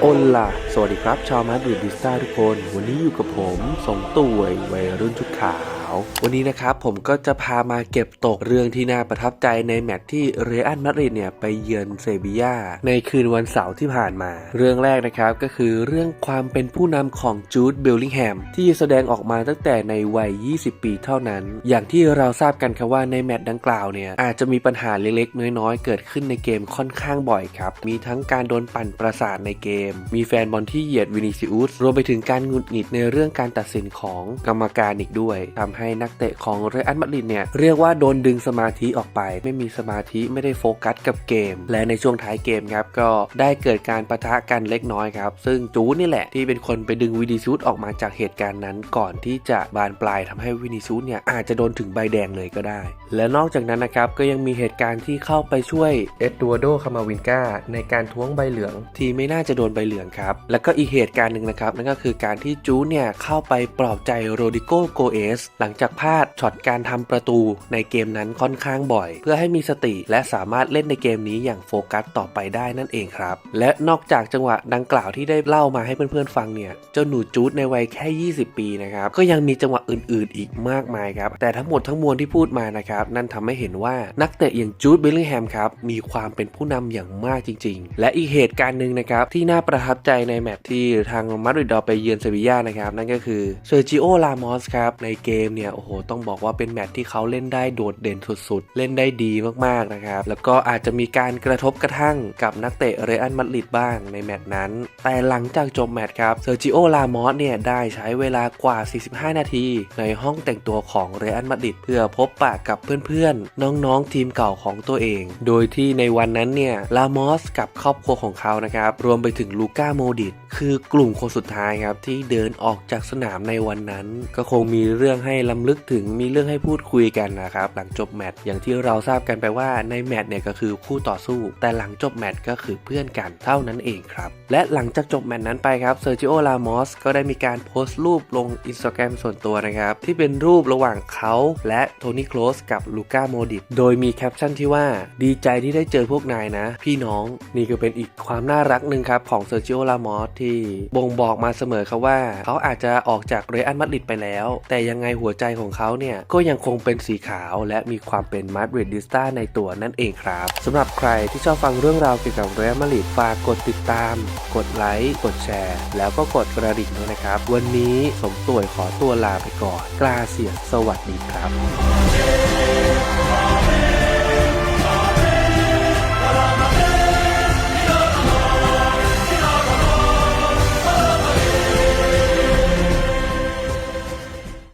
โอล่ะสวัสดีครับ ชาวมาดริดดิสตาทุกคน วันนี้อยู่กับผมสงตุยวัยรุ่นชุดขาว วันนี้นะครับผมก็จะพามาเก็บตกเรื่องที่น่าประทับใจในแมตช์ที่เรอัลมาดริดเนี่ยไปเยือนเซบียาในคืนวันเสาร์ที่ผ่านมา เรื่องแรกนะครับก็คือเรื่องความเป็นผู้นำของจูดเบลลิงแฮมที่แสดงออกมาตั้งแต่ในวัย 20 ปีเท่านั้น อย่างที่เราทราบกันครับว่าในแมตช์ดังกล่าวเนี่ยอาจจะมีปัญหาเล็กๆ น้อยๆ เกิดขึ้นในเกมค่อนข้างบ่อยครับ มีทั้งการโดนปั่นประสาทในเกม มีแฟนบอลที่เหยียดวินิซิอุสรวมไปถึงการหงุดหงิดในเรื่องการตัดสินของกรรมการอีกด้วยทำให้นักเตะของเรอัลมาดริดเนี่ยเรียกว่าโดนดึงสมาธิออกไป ไม่มีสมาธิไม่ได้โฟกัสกับเกม และในช่วงท้ายเกมครับก็ได้เกิดการประทะกันเล็กน้อยครับซึ่งจูนี่แหละที่เป็นคนไปดึงวินิซิอุสออกมาจากเหตุการณ์นั้น ก่อนที่จะบานปลายทำให้วินิซิอุสเนี่ยอาจจะโดนถึงใบแดงเลยก็ได้ และนอกจากนั้นนะครับก็ยังมีเหตุการณ์ที่เข้าไปช่วยเอ็ดดัวโดคามาวินกาในการท้วงใบเหลืองที่ไม่น่าจะโดนใบเหลืองครับแล้วก็อีกเหตุการณ์หนึ่งนะครับนั่นก็คือการที่จูเนี่ยเข้าไปปลอบใจโรดิโกโกเอสหลังจากพลาดช็อตการทำประตูในเกมนั้นค่อนข้างบ่อย เพื่อให้มีสติและสามารถเล่นในเกมนี้อย่างโฟกัสต่อไปได้นั่นเองครับ และนอกจากจังหวะดังกล่าวที่ได้เล่ามาให้เพื่อนๆฟังเนี่ยเจ้าหนูจูดในวัยแค่ 20 ปีนะครับก็ยังมีจังหวะอื่นๆ อีกมากมายครับแต่ทั้งหมดทั้งมวลที่พูดมานะครับนั่นทำให้เห็นว่านักเตะอย่างจูดเบลลิงแฮมครับมีความเป็นผู้นำอย่างมากจริง ๆ และอีกเหตุการณ์หนึ่งนะครับที่น่าประทับใจในแมตช์ที่ทางมาดริดไปเยือนเซบียานะครับนั่นก็คือเซอร์จิโอลามอสครับในเกมเนี่ยโอ้โหต้องบอกว่าเป็นแมตช์ที่เขาเล่นได้โดดเด่นสุดๆ เล่นได้ดีมากๆนะครับ แล้วก็อาจจะมีการกระทบกระทั่งกับนักเตะเรอัลมาดริดบ้างในแมตช์นั้น แต่หลังจากจบแมตช์ครับเซอร์จิโอ ลามอสเนี่ยได้ใช้เวลากว่า 45 นาที ในห้องแต่งตัวของเรอัลมาดริดเพื่อพบปะกับเพื่อนๆ น้องๆ ทีมเก่าของตัวเอง โดยที่ในวันนั้นเนี่ยลามอสกับครอบครัวของเขานะครับรวมไปถึงลูก้าโมดิตคือกลุ่มคนสุดท้ายครับที่เดินออกจากสนามในวันนั้น ก็คงมีเรื่องให้ล้ำลึกถึงมีเรื่องให้พูดคุยกันนะครับหลังจบแมตช์อย่างที่เราทราบกันไปว่าในแมตช์เนี่ยก็คือคู่ต่อสู้ แต่หลังจบแมตช์ก็คือเพื่อนกันเท่านั้นเองครับ และหลังจากจบแมตช์นั้นไปครับเซอร์จิโอลามอสก็ได้มีการโพสต์รูปลงอินสตาแกรมส่วนตัวนะครับที่เป็นรูประหว่างเขาและโทนี่โคลสกับลูก้าโมดิตโดยมีแคปชั่นที่ว่าดีใจที่ได้เจอพวกนายนะ พี่น้องนี่ก็เป็นอีกความน่ารักหนึ่งครับของเซอร์จิโอลามอสที่บ่งบอกมาเสมอครับว่า เขาอาจจะออกจากเรอัลมาดริดไปแล้ว แต่ยังไงหัวใจของเขาเนี่ย ก็ยังคงเป็นสีขาวและมีความเป็นมาดริดดิสตาในตัวนั่นเองครับสำหรับใครที่ชอบฟังเรื่องราวเกี่ยวกับเรอัลมาดริดฝากกดติดตาม กดไลค์กดแชร์ แล้วก็กดกระดิ่งด้วยนะครับ วันนี้สมต่วยขอตัวลาไปก่อนกลาเสียงสวัสดีครับ